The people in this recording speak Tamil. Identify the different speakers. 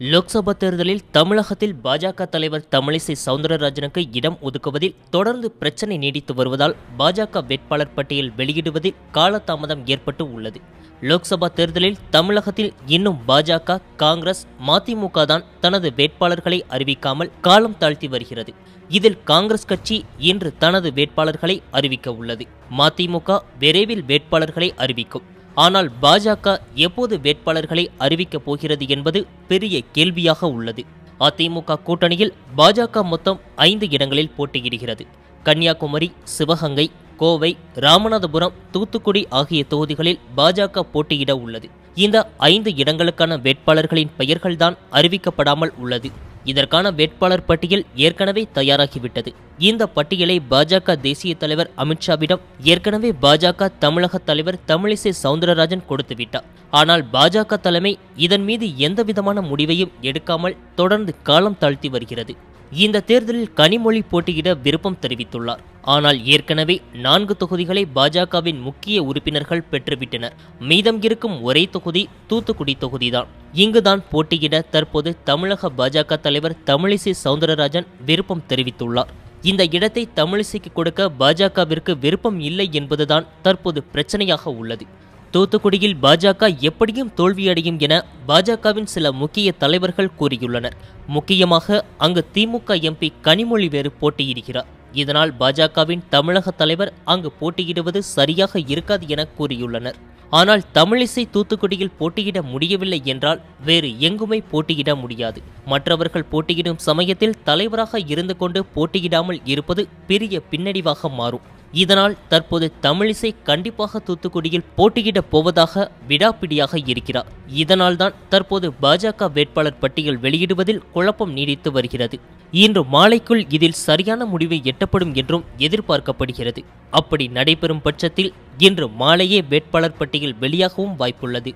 Speaker 1: லோக்சபா தேர்தலில் தமிழகத்தில் பாஜக தலைவர் தமிழிசை சவுந்தரராஜனுக்கு இடம் ஒதுக்குவதில் தொடர்ந்து பிரச்சனை நீடித்து வருவதால் பாஜக வேட்பாளர் பட்டியல் வெளியிடுவதில் காலதாமதம் ஏற்பட்டு உள்ளது. லோக்சபா தேர்தலில் தமிழகத்தில் இன்னும் பாஜக காங்கிரஸ் மதிமுக தான் தனது வேட்பாளர்களை அறிவிக்காமல் காலம் தாழ்த்தி வருகிறது. இதில் காங்கிரஸ் கட்சி இன்று தனது வேட்பாளர்களை அறிவிக்க உள்ளது. மதிமுக விரைவில் வேட்பாளர்களை அறிவிக்கும். ஆனால் பாஜக எப்போது வேட்பாளர்களை அறிவிக்கப் போகிறது என்பது பெரிய கேள்வியாக உள்ளது. அதிமுக கூட்டணியில் பாஜக மொத்தம் ஐந்து இடங்களில் போட்டியிடுகிறது. கன்னியாகுமரி சிவகங்கை கோவை ராமநாதபுரம் தூத்துக்குடி ஆகிய தொகுதிகளில் பாஜக போட்டியிட உள்ளது. இந்த ஐந்து இடங்களுக்கான வேட்பாளர்களின் பெயர்கள்தான் அறிவிக்கப்படாமல் உள்ளது. இதற்கான வேட்பாளர் பட்டியல் ஏற்கனவே தயாராகிவிட்டது. இந்த பட்டியலை பாஜக தேசிய தலைவர் அமித்ஷாவிடம் ஏற்கனவே பாஜக தமிழக தலைவர் தமிழிசை சவுந்தரராஜன் கொடுத்துவிட்டார். ஆனால் பாஜக தலைமை இதன் மீது எந்தவிதமான முடிவையும் எடுக்காமல் தொடர்ந்து காலம் தாழ்த்தி வருகிறது. இந்த தேர்தலில் கனிமொழி போட்டியிட விருப்பம் தெரிவித்துள்ளார். ஆனால் ஏற்கனவே நான்கு தொகுதிகளை பாஜகவின் முக்கிய உறுப்பினர்கள் பெற்றுவிட்டனர். மீதம் இருக்கும் ஒரே தொகுதி தூத்துக்குடி தொகுதிதான். இங்குதான் போட்டியிட தற்போது தமிழக பாஜக தலைவர் தமிழிசை சவுந்தரராஜன் விருப்பம் தெரிவித்துள்ளார். இந்த இடத்தை தமிழிசைக்கு கொடுக்க பாஜகவிற்கு விருப்பம் இல்லை என்பதுதான் தற்போது பிரச்சனையாக உள்ளது. தூத்துக்குடியில் பாஜக எப்படியும் தோல்வியடையும் என பாஜகவின் சில முக்கிய தலைவர்கள் கூறியுள்ளனர். முக்கியமாக அங்கு திமுக எம்பி கனிமொழி வேறு போட்டியிடுகிறார். இதனால் பாஜகவின் தமிழக தலைவர் அங்கு போட்டியிடுவது சரியாக இருக்காது என கூறியுள்ளனர். ஆனால் தமிழிசை தூத்துக்குடியில் போட்டியிட முடியவில்லை என்றால் வேறு எங்குமே போட்டியிட முடியாது. மற்றவர்கள் போட்டியிடும் சமயத்தில் தலைவராக இருந்து கொண்டு போட்டியிடாமல் இருப்பது பெரிய பின்னடைவாக மாறும். இதனால் தற்போது தமிழிசை கண்டிப்பாக தூத்துக்குடியில் போட்டியிடப் போவதாக விடாப்பிடியாக இருக்கிறார். இதனால்தான் தற்போது பாஜக வேட்பாளர் பட்டியல் வெளியிடுவதில் குழப்பம் நீடித்து வருகிறது. இன்று மாலைக்குள் இதில் சரியான முடிவு எட்டப்படும் என்றும் எதிர்பார்க்கப்படுகிறது. அப்படி நடைபெறும் பட்சத்தில் இன்று மாலையே வேட்பாளர் பட்டியல் வெளியாகவும் வாய்ப்புள்ளது.